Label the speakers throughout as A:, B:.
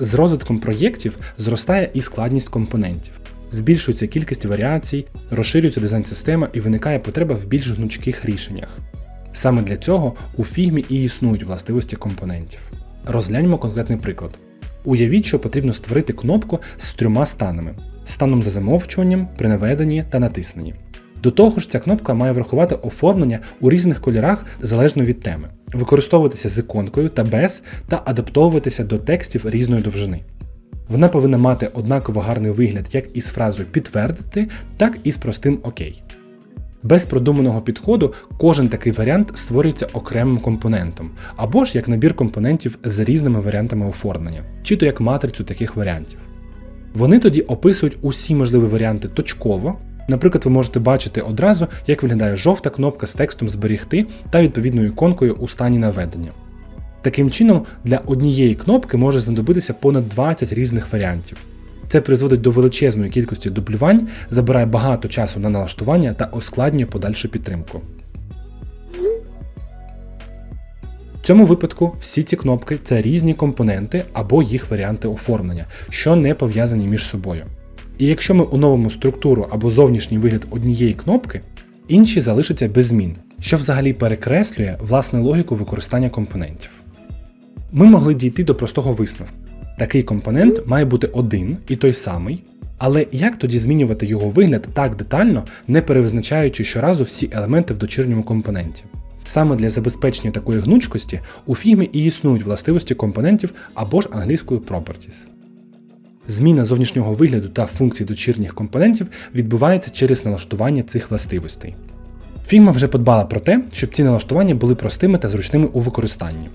A: З розвитком проєктів зростає і складність компонентів. Збільшується кількість варіацій, розширюється дизайн-система і виникає потреба в більш гнучких рішеннях. Саме для цього у фігмі і існують властивості компонентів. Розгляньмо конкретний приклад. Уявіть, що потрібно створити кнопку з трьома станами: станом за замовчуванням, при наведенні та натисненні. До того ж, ця кнопка має врахувати оформлення у різних кольорах залежно від теми, використовуватися з іконкою та без та адаптовуватися до текстів різної довжини. Вона повинна мати однаково гарний вигляд як із фразою підтвердити, так і з простим ОК. Без продуманого підходу кожен такий варіант створюється окремим компонентом, або ж як набір компонентів з різними варіантами оформлення, чи то як матрицю таких варіантів. Вони тоді описують усі можливі варіанти точково. Наприклад, ви можете бачити одразу, як виглядає жовта кнопка з текстом зберігти та відповідною іконкою у стані наведення. Таким чином, для однієї кнопки може знадобитися понад 20 різних варіантів. Це призводить до величезної кількості дублювань, забирає багато часу на налаштування та ускладнює подальшу підтримку. В цьому випадку всі ці кнопки це різні компоненти або їх варіанти оформлення, що не пов'язані між собою. І якщо ми оновимо структуру або зовнішній вигляд однієї кнопки, інші залишаться без змін, що взагалі перекреслює власне логіку використання компонентів. Ми могли дійти до простого висновку. Такий компонент має бути один і той самий, але як тоді змінювати його вигляд так детально, не перевизначаючи щоразу всі елементи в дочірньому компоненті? Саме для забезпечення такої гнучкості у фігмі і існують властивості компонентів або ж англійською properties. Зміна зовнішнього вигляду та функцій дочірніх компонентів відбувається через налаштування цих властивостей. Фігма вже подбала про те, щоб ці налаштування були простими та зручними у використанні.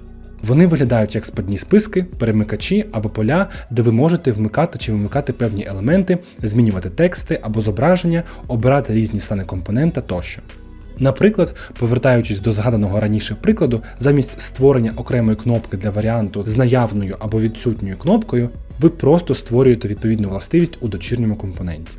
A: Вони виглядають як спадні списки, перемикачі або поля, де ви можете вмикати чи вимикати певні елементи, змінювати тексти або зображення, обирати різні стани компонента тощо. Наприклад, повертаючись до згаданого раніше прикладу, замість створення окремої кнопки для варіанту з наявною або відсутньою кнопкою, ви просто створюєте відповідну властивість у дочірньому компоненті.